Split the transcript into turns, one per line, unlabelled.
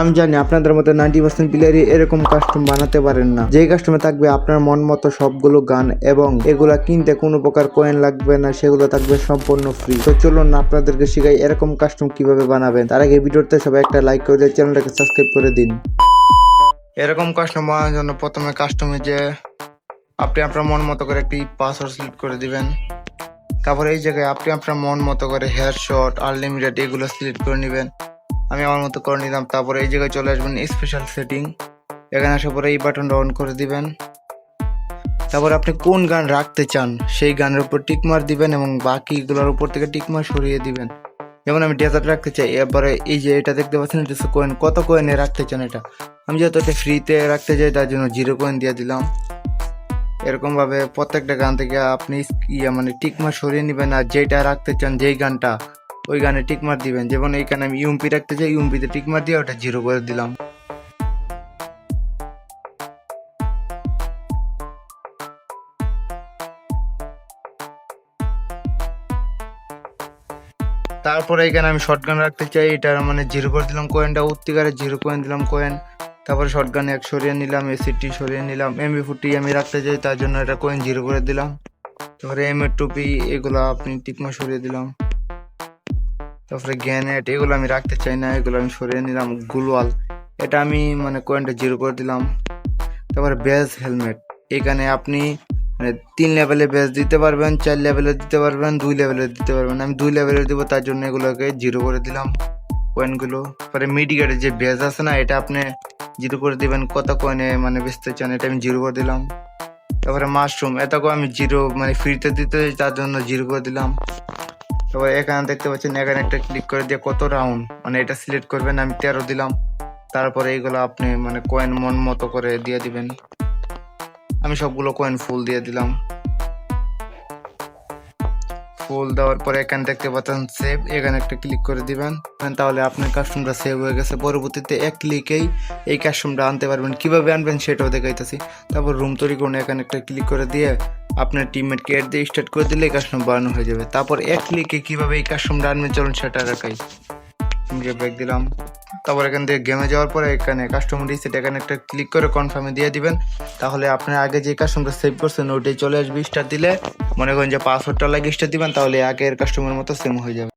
আমি জানি আপনাদের মতো নাইনটি পার্সেন্ট প্লেয়ারই এরকম কাস্টম বানাতে পারেন না। যেই কাস্টমে থাকবে আপনার মন মতো সবগুলো গান এবং এগুলা কিনতে কোনো প্রকার কয়েন লাগবে না, সেগুলো থাকবে সম্পূর্ণ ফ্রি তো চলুন না, আপনাদেরকে শিখাই এরকম কাস্টম কীভাবে বানাবেন। তার আগে ভিডিওতে সবাই একটা লাইক করে দিয়ে চ্যানেলটাকে সাবস্ক্রাইব করে দিন। এরকম কাস্টম বানানোর জন্য প্রথমে কাস্টমে যে আপনি আপনার মন মতো করে একটি পাসওয়ার্ড সিলেক্ট করে দিবেন। তারপর এই জায়গায় আপনি আপনার মন মতো করে হেয়ার শট আনলিমিটেড এগুলো সিলেক্ট করে নেবেন। আমি আমার মতো করে নিলাম, তারপরে এই জায়গায় চলে আসবেন স্পেশাল সেটিং এখানে আসার পরে এই বাটনটা অন করে দিবেন। তারপর আপনি কোন গান রাখতে চান, সেই গানের উপর টিকমার দিবেন এবং বাকিগুলোর উপর থেকে টিকমার সরিয়ে দিবেন। যেমন আমি ডেজার্ট রাখতে চাই, এরপরে এই যে এটা দেখতে পাচ্ছেন, এটা কোয়েন কত কয়েনে রাখতে চান এটা? আমি যেহেতু এটা ফ্রিতে রাখতে চাই, তার জন্য জিরো কয়েন দিয়ে দিলাম। এরকমভাবে প্রত্যেকটা গান থেকে আপনি ইয়ে মানে টিকমার সরিয়ে নেবেন, আর যেটা রাখতে চান, যেই গানটা ওই গানে টিকমার দিবেন। যেমন এইখানে আমি ইউএমপি রাখতে চাই ইউএমপিতে টিকমার দিয়ে ওটা জিরো করে দিলাম। তারপরে এখানে আমি শর্ট গান রাখতে চাই এটা মানে জিরো করে দিলাম কয়েনটা উত্তিকারে জিরো কয়েন দিলাম কয়েন তারপরে শর্ট গান এক সরিয়ে নিলাম এসিটি সরিয়ে নিলাম এমবি ফুটি আমি রাখতে চাই, তার জন্য এটা কয়েন জিরো করে দিলাম। তারপরে এম এর টুপি এগুলো আপনি টিকমা সরিয়ে দিলাম। তারপরে গ্যানেট এগুলো আমি রাখতে চাই না, এগুলো আমি সরিয়ে নিলাম গুলওয়াল এটা আমি মানে কয়েনটা জিরো করে দিলাম। তারপরে বেজ হেলমেট এখানে আপনি মানে তিন লেভেলে বেজ দিতে পারবেন, চার লেভেলে দিতে পারবেন, দুই লেভেলে দিতে পারবেন। আমি দুই লেভেলে দিব, তার জন্য এগুলোকে জিরো করে দিলাম কয়েনগুলো পরে মিডিকেটের যে বেজ আছে না, এটা আপনি জিরো করে দিবেন, কত কয়েনে মানে বেচতে চান, এটা আমি জিরো করে দিলাম। তারপরে মাশরুম এটাকেও আমি জিরো মানে ফ্রিতে দিতে তার জন্য জিরো করে দিলাম। তারপরে এখানে দেখতে পাচ্ছেন, এখানে একটা ক্লিক করে দিয়ে কত রাউন্ড মানে এটা সিলেক্ট করবেন, আমি তেরো দিলাম। তারপরে এইগুলো আপনি মানে কয়েন মন মতো করে দিয়ে দিবেন। আমি সবগুলো কয়েন ফুল দিয়ে দিলাম। ফুল দেওয়ার পরে এখানে দেখতে পাচ্ছেন সেভ এখানে একটা ক্লিক করে দিবেন। তাহলে আপনার কাস্টমটা সেভ হয়ে গেছে। পরবর্তীতে এক ক্লিকেই এই কাস্টমটা আনতে পারবেন। কীভাবে আনবেন সেটাও দেখাইতেছি। তারপর রুম তৈরি করুন, এখানে একটা ক্লিক করে দিয়ে আপনার টিমমেট কেয়ার দিয়ে স্টার্ট করে দিলে এই কাস্টম বানানো হয়ে যাবে। তারপর এক ক্লিকে কীভাবে এই কাস্টমটা আনবেন চলুন সেটা রাখাই যে ব্যাগ দিলাম। তারপর এখান থেকে গেমে যাওয়ার পরে এখানে কাস্টম রিসেট এখানে একটা ক্লিক করে কনফার্মে দিয়ে দিবেন। তাহলে আপনার আগে যে কাস্টমটা সেভ করছেন ওইটাই চলে আসবে। স্টার দিলে মনে করেন যে পাসওয়ার্ডটা লাগে স্টার দিবেন, তাহলে আগের কাস্টমের মতো সেম হয়ে যাবে।